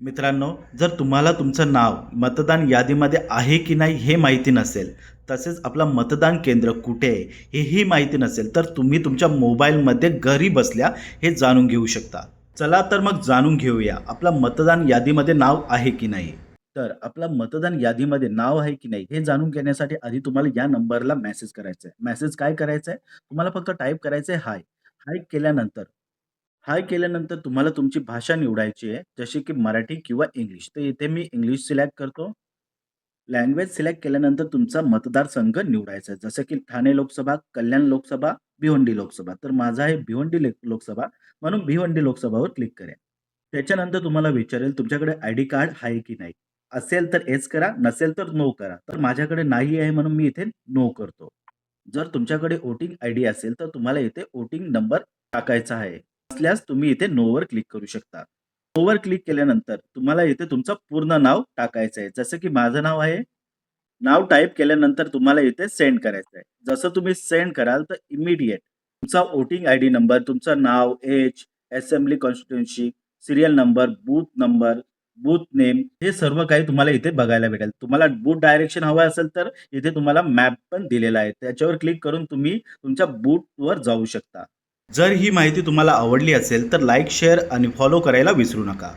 मित्रांनो जर तुम्हाला तुमचं नाव मतदान यादीमध्ये आहे की नाही हे माहिती नसेल तसेच आपलं मतदान केंद्र कुठे आहे हेही माहिती नसेल तर तुम्ही तुमच्या मोबाईलमध्ये घरी बसल्या हे जाणून घेऊ शकता. चला तर मग जाणून घेऊया आपलं मतदान यादीमध्ये नाव आहे की नाही? तर आपलं मतदान यादीमध्ये नाव आहे की नाही हे जाणून घेण्यासाठी आधी तुम्हाला या नंबरला मेसेज करायचा आहे मेसेज काय करायचं आहे तुम्हाला फक्त टाईप करायचं आहे हाय. हाय केल्यानंतर हाय केल्यानंतर तुम्हाला तुमची भाषा निवडायची आहे जशी की मराठी किंवा इंग्लिश. तर इथे मी इंग्लिश सिलेक्ट करतो. लँग्वेज सिलेक्ट केल्यानंतर तुमचा मतदारसंघ निवडायचा आहे. जसं की ठाणे लोकसभा कल्याण लोकसभा भिवंडी लोकसभा. तर माझा आहे भिवंडी ले- लोकसभा म्हणून भिवंडी लोकसभावर क्लिक करेन. त्याच्यानंतर तुम्हाला विचारेल तुमच्याकडे आय डी कार्ड आहे की नाही? असेल तर एस करा नसेल तर नो करा. तर माझ्याकडे नाही आहे म्हणून मी इथे नो करतो. जर तुमच्याकडे वोटिंग आय डी असेल तर तुम्हाला इथे वोटिंग नंबर टाकायचा आहे. असल्यास तुम्ही इथे नोवर क्लिक करू शकता. नोवर क्लिक केल्यानंतर तुम्हाला इथे तुमचं पूर्ण नाव टाकायचं आहे. जसं की माझं नाव आहे. नाव टाईप केल्यानंतर तुम्हाला इथे सेंड करायचं आहे. जसं तुम्ही सेंड कराल तर इमिडिएट तुमचा वोटिंग आय डी नंबर तुमचं नाव age assembly constituency serial number booth number booth name हे सर्व काही तुम्हाला इथे बघायला भेटेल. तुम्हाला बूथ डायरेक्शन हवं असेल तर इथे तुम्हाला मॅप पण दिलेला आहे. त्याच्यावर क्लिक करून तुम्ही तुमच्या बूथवर जाऊ शकता. जर ही माहिती तुम्हाला आवडली असेल तर लाईक शेअर आणि फॉलो करायला विसरू नका.